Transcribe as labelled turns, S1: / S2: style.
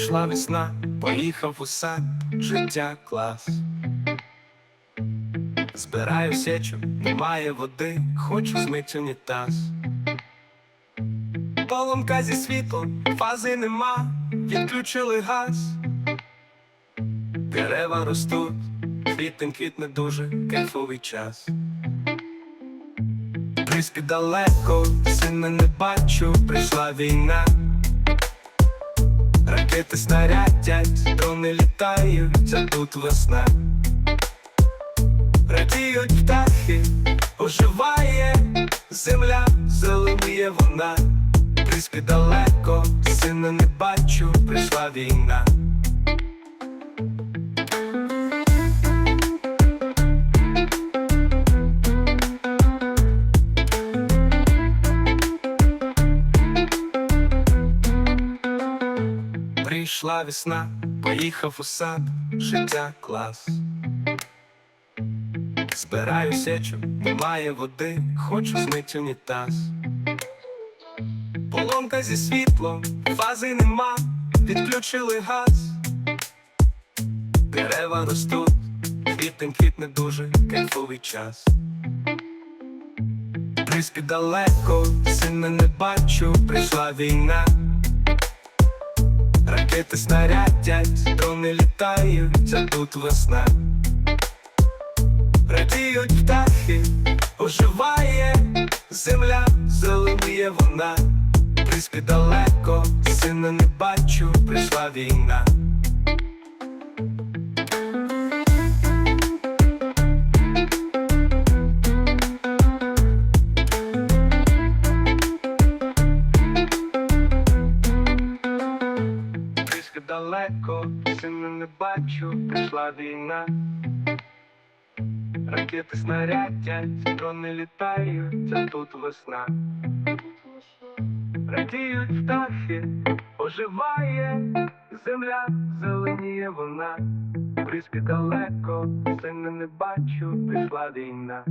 S1: Прийшла весна, поїхав у сад, життя клас. Збираю сечу, немає води, хочу змити унітаз. Поломка зі світлом, фази нема, відключили газ. Дерева ростуть, квітень квітне дуже кайфовий час. Близько далеко, сина не бачу, прийшла війна. Ракети снарядять, дрони літають, а тут весна. Радіють птахи, оживає земля, зеленіє вона. Приспі далеко, сина не бачу, прийшла війна. Прийшла весна, поїхав у сад, життя клас. Збираю сечу, немає води, хочу змити унітаз. Поломка зі світлом, фази нема, відключили газ. Дерева ростуть, квітень квітне дуже кайфовий час. Близько далеко, сина не бачу, прийшла війна. Ракети снарядять, дрони літають, а тут весна. Радіють птахи, оживає земля, зеленіє вона. Близько далеко, сина не бачу, прийшла війна. Близько далеко, сина не бачу, прийшла війна. Ракети снарядять, дрони літають, а тут весна. Радіють птахи, оживає земля, зеленіє вона. Близько далеко, сина не бачу, прийшла війна.